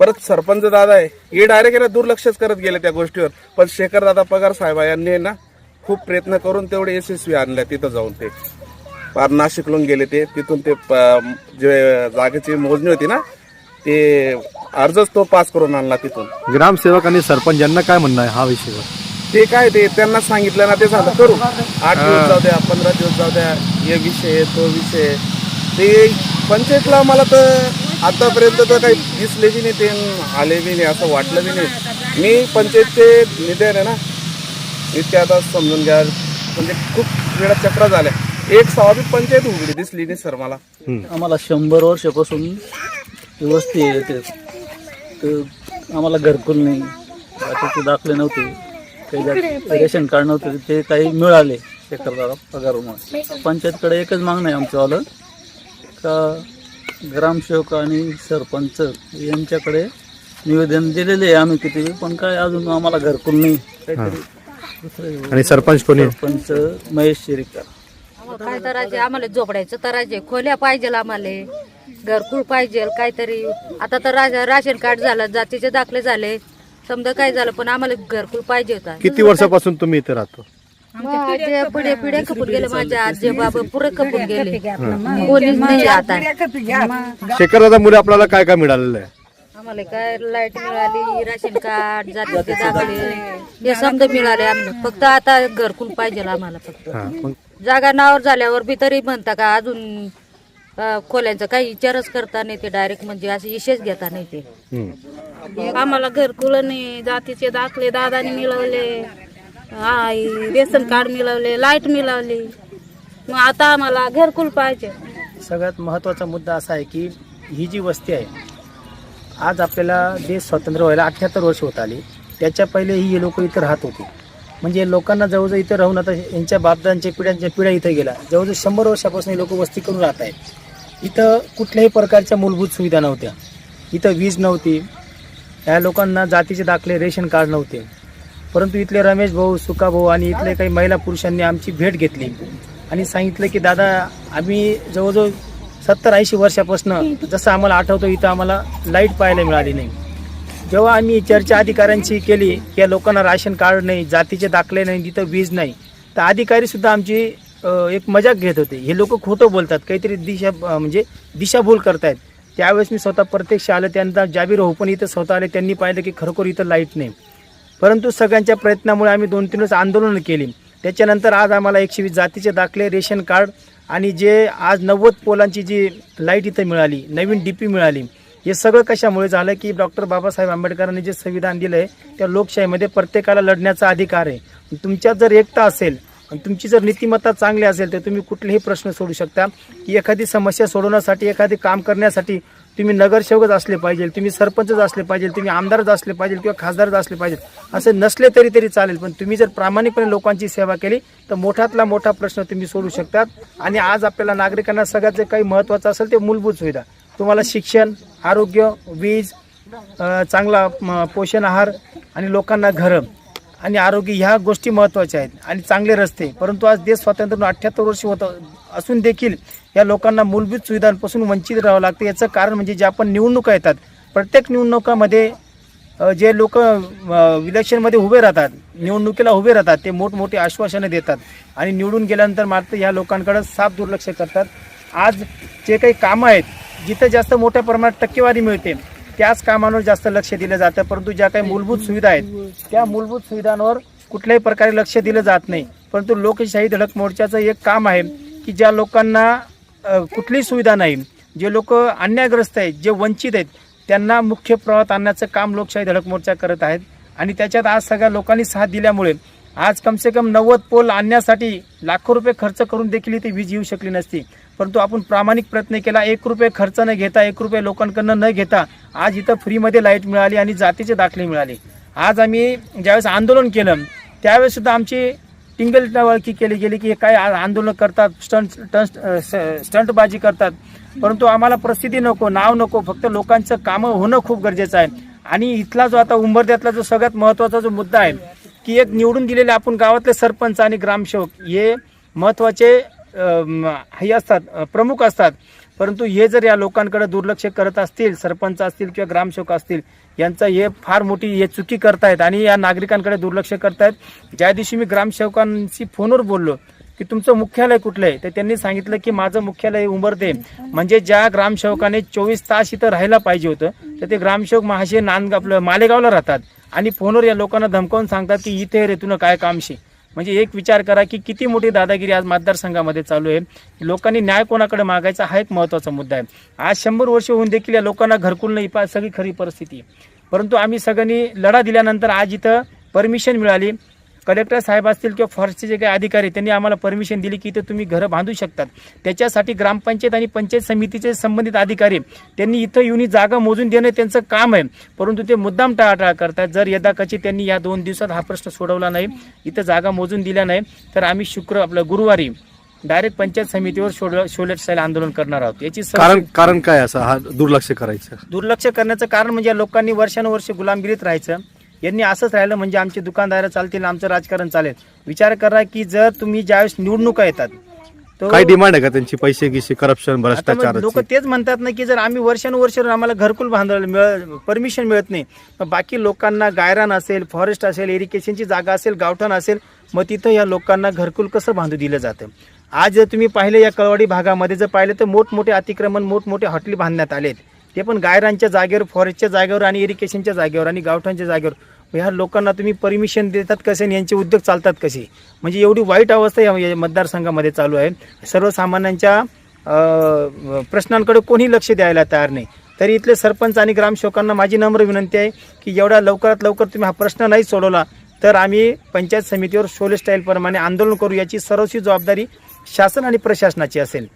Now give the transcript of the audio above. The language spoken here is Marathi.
परत सरपंच दादा आहे. हे डायरेक्ट आहे ना दुर्लक्षच करत गेले त्या गोष्टीवर. पण शेखर दादा पगार साहेब यांनी ना खूप प्रयत्न करून तेवढे यशस्वी आणले तिथं जाऊन ते. पार नाशिकलून गेले ते. तिथून ते जे जागेची मोजणी होती ना ते अर्जच तो पास करून आणला तिथून. ग्रामसेवक आणि सरपंच यांना काय म्हणणं आहे हा विषयवर ते काय ते त्यांना सांगितलं ना ते सांगतात करू. आठ दिवस जाऊ द्या पंधरा दिवस जाऊ द्या. हे विषय आहे, तो विषय आहे. ते पंचायतला मला तर आतापर्यंत तर काही दिसले बी नाही ते आले बी नाही असं वाटलं बी नाही. मी पंचायतचे निधन आहे ना मी ते आता समजून घ्या. म्हणजे खूप वेळा चक्र झाल्या. एक स्वाभाविक पंचायत उघडी दिसली नाही सर मला. आम्हाला शंभर वर्षापासून वस्ती येते तर आम्हाला घरकुल नाही. बाकीचे दाखले नव्हते. काही रेशन कार्ड नव्हते. ते काही मिळाले शेखरदारा पगारामुळे. पंचायतकडे एकच मागणं आहे आमच्यावालं का ग्रामसेवक आणि सरपंच यांच्याकडे निवेदन दिलेले आहे आम्ही किती पण काय अजून आम्हाला घरकुल नाही. काहीतरी दुसरं आणि सरपंच कोणी? सरपंच महेश शिरीकर. काय करायचे आम्हाला झोपडायचं करायचे खोल्या पाहिजे आम्हाला. घरकुल पाहिजे काहीतरी. आता तर रा- राशन कार्ड झालं जातीचे दाखले झाले. समजा काय झालं पण आम्हाला घरकुल पाहिजे होता. किती वर्षापासून तुम्ही इथे राहतो? माझे पिढे पिढे खपून गेले माझे आजी बाबा पुरे खपून गेले. कोणीच नाही आता. शेखर दादा मुले आपल्याला काय काय मिळालेलं आहे? आम्हाला काय लाइट मिळाली राशन कार्ड जातीचे दाखले हे समजा मिळाले आम्हाला. फक्त आता घरकुल पाहिजे आम्हाला फक्त. हा मग? जागा नावावर झाल्यावर बी तरी म्हणता का अजून अं, खोल्यांचा काही विचारच करता नाही ते डायरेक्ट म्हणजे असे विषयच घेता नाही ते. हम्म. आम्हाला घरकुल नाही जातीचे दाखले दादानी मिळवले. आई रेशन कार्ड मिळवले लाइट मिळवली. मग आता आम्हाला घरकुल पाहिजे. सगळ्यात महत्त्वाचा मुद्दा असा आहे की ही जी वस्ती आहे आज आपल्याला देश स्वतंत्र व्हायला अठ्ठ्याहत्तर वर्ष होत आली. त्याच्या पहिले ही लोक इथं राहत होती. म्हणजे लोकांना जवळजवळ इथं राहून आता यांच्या बापदांच्या पिढ्यांच्या पिढ्या इथं गेल्या. जवळजवळ शंभर वर्षापासून लोक वस्ती करून राहत आहेत. इथं कुठल्याही प्रकारच्या मूलभूत सुविधा नव्हत्या. इथं वीज नव्हती. या लोकांना जातीचे दाखले रेशन कार्ड नव्हते. परंतु इथले रमेश भाऊ सुका भाऊ आणि इथले काही महिला पुरुषांनी आमची भेट घेतली आणि सांगितलं की दादा आम्ही जवळजवळ सत्तर ऐंशी वर्षापासून जसं आम्हाला आठवतं इथं आम्हाला लाइट पाहायला मिळाली नाही. जेव्हा आम्ही चर्चा अधिकाऱ्यांची केली की या लोकांना राशन कार्ड नाही जातीचे दाखले नाही तिथं वीज नाही तर अधिकारीसुद्धा आमची एक मजाक घेत होते. हे लोक खोटं बोलतात काहीतरी दिशा म्हणजे दिशाभूल करतायत. त्यावेळेस मी स्वतः प्रत्यक्ष आलं त्यांना जाबीर हो पण इथं स्वतः आले त्यांनी पाहिलं की खरोखर इथं लाइट नाही. परंतु सगळ्यांच्या प्रयत्नामुळे आम्ही दोन तीन दिवस आंदोलन केली. त्याच्यानंतर आज आम्हाला एकशे वीस जातीचे दाखले रेशन कार्ड आणि जे आज नव्वद पोलांची जी लाइट इथं मिळाली नवीन डी पी मिळाली हे सगळं कशामुळे झालं की डॉक्टर बाबासाहेब आंबेडकरांनी जे संविधान दिलं आहे त्या लोकशाहीमध्ये प्रत्येकाला लढण्याचा अधिकार आहे. तुमच्यात जर एकता असेल आणि तुमची जर नीतिमत्ता चांगली असेल तर तुम्ही कुठलेही प्रश्न सोडू शकता. की एखादी समस्या सोडवण्यासाठी एखादी काम करण्यासाठी तुम्ही नगरसेवकच असले पाहिजे तुम्ही सरपंचच असले पाहिजे तुम्ही आमदारच असले पाहिजे किंवा खासदारच असले पाहिजे असे नसले तरी तरी चालेल. पण तुम्ही जर प्रामाणिकपणे लोकांची सेवा केली तर मोठातला मोठा प्रश्न तुम्ही सोडू शकतात. आणि आज आपल्याला नागरिकांना सगळ्यात जे काही महत्त्वाचं असेल ते मूलभूत सुविधा. तुम्हाला शिक्षण आरोग्य वीज चांगला म, पोषण आहार आणि लोकांना घरं. आणि आरोग्य ह्या गोष्टी महत्त्वाच्या आहेत आणि चांगले रस्ते. परंतु आज देश स्वातंत्र्य अठ्ठ्याहत्तर वर्ष होतं असून देखील या लोकांना मूलभूत सुविधांपासून वंचित राहावं लागतं. याचं कारण म्हणजे जे आपण निवडणुका येतात प्रत्येक निवडणुकामध्ये जे लोक इलेक्शनमध्ये उभे राहतात निवडणुकीला उभे राहतात ते मोठमोठे आश्वासनं देतात आणि निवडून गेल्यानंतर मात्र ह्या लोकांकडं साफ दुर्लक्ष करतात. आज जे काही कामं आहेत जिथं जास्त मोठ्या प्रमाणात टक्केवारी मिळते त्याच कामांवर जास्त लक्ष दिलं जातं परंतु ज्या काही मूलभूत सुविधा आहेत त्या मूलभूत सुविधांवर कुठल्याही प्रकारे लक्ष दिलं जात नाही. परंतु लोकशाही धडक मोर्चाचं एक काम आहे की ज्या लोकांना कुठलीही सुविधा नाही जे लोक अन्यायग्रस्त आहेत जे वंचित आहेत त्यांना मुख्य प्रवाहात आणण्याचं काम लोकशाही धडक मोर्चा करत आहेत. आणि त्याच्यात आज सगळ्या लोकांनी साथ दिल्यामुळे आज कमसे कम नव्वद पोल आणण्यासाठी लाखो रुपये खर्च करून देखील इथे वीज येऊ शकली नसती. परंतु आपण प्रामाणिक प्रयत्न केला एक रुपये खर्च न घेता एक रुपये लोकांकडनं न घेता आज इथं फ्रीमध्ये लाइट मिळाली आणि जातीचे दाखले मिळाले. आज आम्ही ज्यावेळेस आंदोलन केलं त्यावेळेस सुद्धा आमची टिंगल टवाळकी केली गेली की हे काय आंदोलन करतात स्टंट स्टंट स्टंटबाजी करतात. परंतु आम्हाला प्रसिद्धी नको नाव नको फक्त लोकांचं कामं होणं खूप गरजेचं आहे. आणि इथला जो आता उंबरद्यातला जो सगळ्यात महत्त्वाचा जो मुद्दा आहे की एक निवडून दिलेले आपण गावातले सरपंच आणि ग्रामसेवक हे महत्त्वाचे हे असतात प्रमुख असतात. परंतु हे जर या लोकांकडे दुर्लक्ष करत असतील सरपंच असतील किंवा ग्रामसेवक असतील यांचा हे फार मोठी हे चुकी करतायत आणि या नागरिकांकडे दुर्लक्ष करतायत. ज्या दिवशी मी ग्रामसेवकांशी फोनवर बोललो की तुमचं मुख्यालय कुठलं आहे? तर त्यांनी सांगितलं की माझं मुख्यालय उंबरते म्हणजे ज्या ग्रामसेवकाने चोवीस तास इथं राहायला पाहिजे होतं तर ते ग्रामसेवक महाशय नांद आपलं मालेगावला राहतात. आणि फोनवर या लोकांना धमकावून सांगतात की इथे रे तुला काय कामशी म्हणजे एक विचार करा की किती मोठी दादागिरी आज मतदारसंघामध्ये चालू आहे. लोकांनी न्याय कोणाकडे मागायचा हा एक महत्त्वाचा मुद्दा आहे. आज शंभर वर्ष होऊन देखील या लोकांना घरकुल नाही पा सगळी खरी परिस्थिती आहे. परंतु आम्ही सगळ्यांनी लढा दिल्यानंतर आज इथं परमिशन मिळाली. कलेक्टर साहेब असतील किंवा फॉरेस्टचे जे काही अधिकारी त्यांनी आम्हाला परमिशन दिली की इथं तुम्ही घरं बांधू शकतात. त्याच्यासाठी ग्रामपंचायत आणि पंचायत समितीचे संबंधित अधिकारी त्यांनी इथं येऊन जागा मोजून देणं त्यांचं काम आहे. परंतु ते मुद्दाम टाळाटाळ करतात जर यदाकची त्यांनी या दोन दिवसात हा प्रश्न सोडवला नाही इथं जागा मोजून दिल्या नाही तर आम्ही शुक्र आपलं गुरुवारी डायरेक्ट पंचायत समितीवर शोलेट स्टाईल आंदोलन करणार आहोत. याची कारण कारण काय असं? हा दुर्लक्ष करायचं. दुर्लक्ष करण्याचं कारण म्हणजे लोकांनी वर्षानुवर्ष गुलामगिरीत राहायचं. यांनी असंच राहिलं म्हणजे आमची दुकानदारं चालतील आमचं राजकारण चालेल. विचार करा की जर तुम्ही ज्यावेळेस निवडणुका येतात काय डिमांड आहे का त्यांची? पैसे गिसे करप्शन आता लोक भ्रष्टाचार तेच म्हणतात ना की जर आम्ही वर्षानुवर्ष आम्हाला घरकुल बांधायला मिळ परमिशन मिळत नाही बाकी लोकांना गायरान असेल फॉरेस्ट असेल इरिगेशनची जागा असेल गावठाण असेल मग तिथं या लोकांना घरकुल कसं बांधू दिलं जातं? आज जर तुम्ही पाहिलं या कळवाडी भागामध्ये जर पाहिलं तर मोठमोठे अतिक्रमण मोठमोठे हॉटेल बांधण्यात आलेत. ते पण गायरांच्या जागेवर फॉरेस्टच्या जागेवर आणि इरिगेशनच्या जागेवर आणि गावठांच्या जागेवर. मग ह्या लोकांना तुम्ही परमिशन देतात कसे आणि यांचे उद्योग चालतात कसे? म्हणजे एवढी वाईट अवस्था या या मतदारसंघामध्ये चालू आहे. सर्वसामान्यांच्या प्रश्नांकडे कोणी लक्ष द्यायला तयार नाही. तरी इथले सरपंच आणि ग्रामसेवकांना माझी नम्र विनंती आहे की एवढ्या लवकरात लवकर तुम्ही हा प्रश्न नाही सोडवला तर आम्ही पंचायत समितीवर सोले स्टाईलप्रमाणे आंदोलन करू याची सर्वस्वी जबाबदारी शासन आणि प्रशासनाची असेल.